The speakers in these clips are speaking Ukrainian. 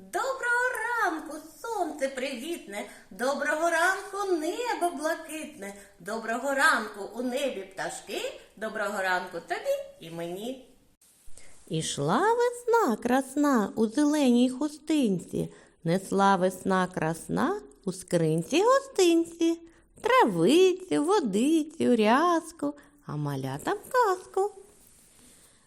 Доброго ранку, сонце привітне, доброго ранку, небо блакитне, доброго ранку у небі пташки, доброго ранку тобі і мені. Ішла весна красна у зеленій хустинці, несла весна красна у скринці гостинці, травицю, водицю, рязку, а малятам казку.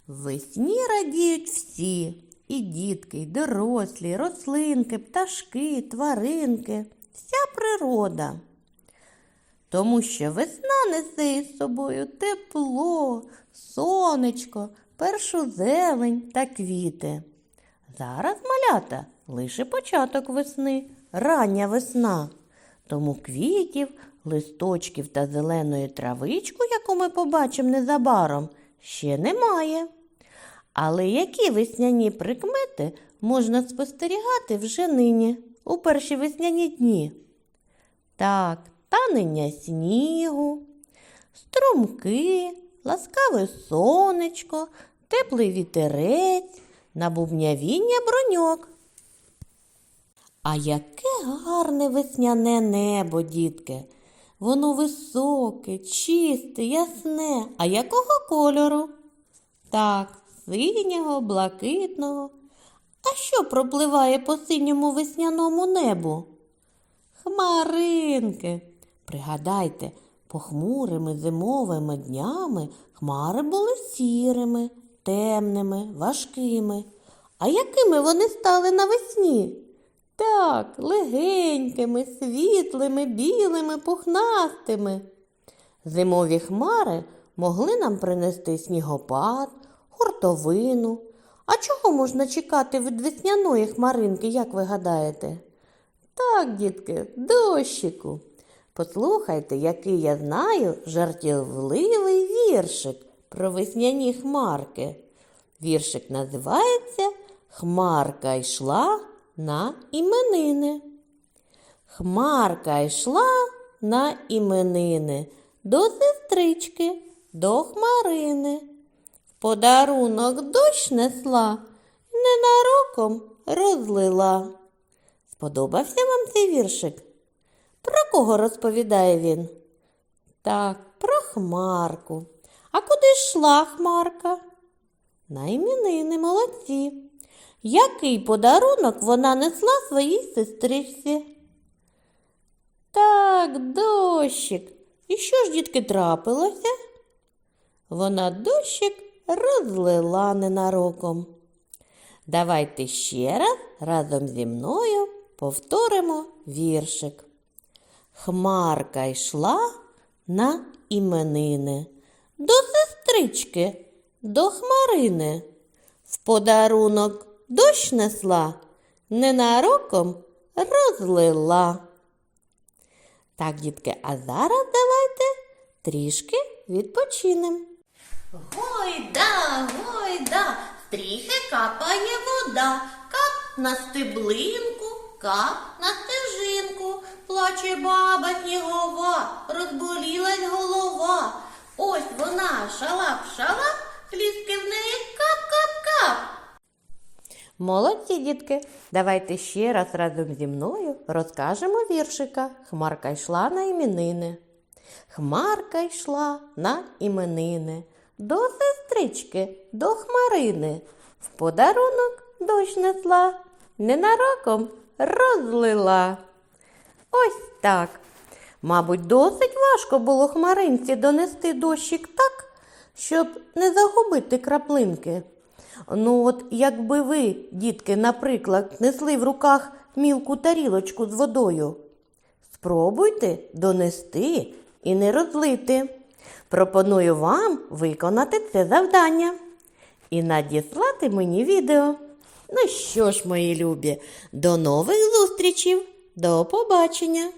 Весні радіють всі, і дітки, і дорослі, рослинки, пташки, тваринки, вся природа. Тому що весна несе із собою тепло, сонечко, першу зелень та квіти. Зараз малята лише початок весни, рання весна. Тому квітів, листочків та зеленої травичку, яку ми побачимо незабаром, ще немає. Але які весняні прикмети можна спостерігати вже нині, у перші весняні дні? Так, танення снігу, струмки, ласкаве сонечко, теплий вітерець, набубнявіння броньок. А яке гарне весняне небо, дітки. Воно високе, чисте, ясне. А якого кольору? Так, синього, блакитного. А що пропливає по синьому весняному небу? Хмаринки. Пригадайте, похмурими зимовими днями хмари були сірими, темними, важкими. А якими вони стали навесні? Так, легенькими, світлими, білими, пухнастими. Зимові хмари могли нам принести снігопад, хуртовину. А чого можна чекати від весняної хмаринки, як ви гадаєте? Так, дітки, дощику. Послухайте, який я знаю жартівливий віршик про весняні хмарки. Віршик називається Хмарка йшла на іменини. Хмарка йшла на іменини до сестрички, до хмарини. Подарунок дощ несла, ненароком розлила. Сподобався вам цей віршик? Про кого розповідає він? Так, про хмарку. А куди йшла хмарка? На іменини молодці. Який подарунок вона несла своїй сестричці? Так, дощик. І що ж, дітки, трапилося? Вона дощик розлила ненароком. Давайте ще раз разом зі мною повторимо віршик. Хмарка йшла на іменини, до сестрички, до хмарини. В подарунок дощ несла, ненароком розлила. Так, дітки, а зараз давайте трішки відпочинемо. Гойда, гойда, стріхи капає вода, кап на стеблинку, кап на стежинку. Плаче баба снігова, розболілась голова. Ось вона шалап-шалап, слізки в неї кап-кап-кап. Молодці, дітки, давайте ще раз разом зі мною розкажемо віршика. Хмарка йшла на іменини. Хмарка йшла на іменини. До сестрички, до хмарини. В подарунок дощ несла, ненароком розлила. Ось так. Мабуть, досить важко було хмаринці донести дощик так, щоб не загубити краплинки. Ну, от якби ви, дітки, наприклад, несли в руках мілку тарілочку з водою, спробуйте донести і не розлити. Пропоную вам виконати це завдання і надіслати мені відео. Ну що ж, мої любі, до нових зустрічів, до побачення!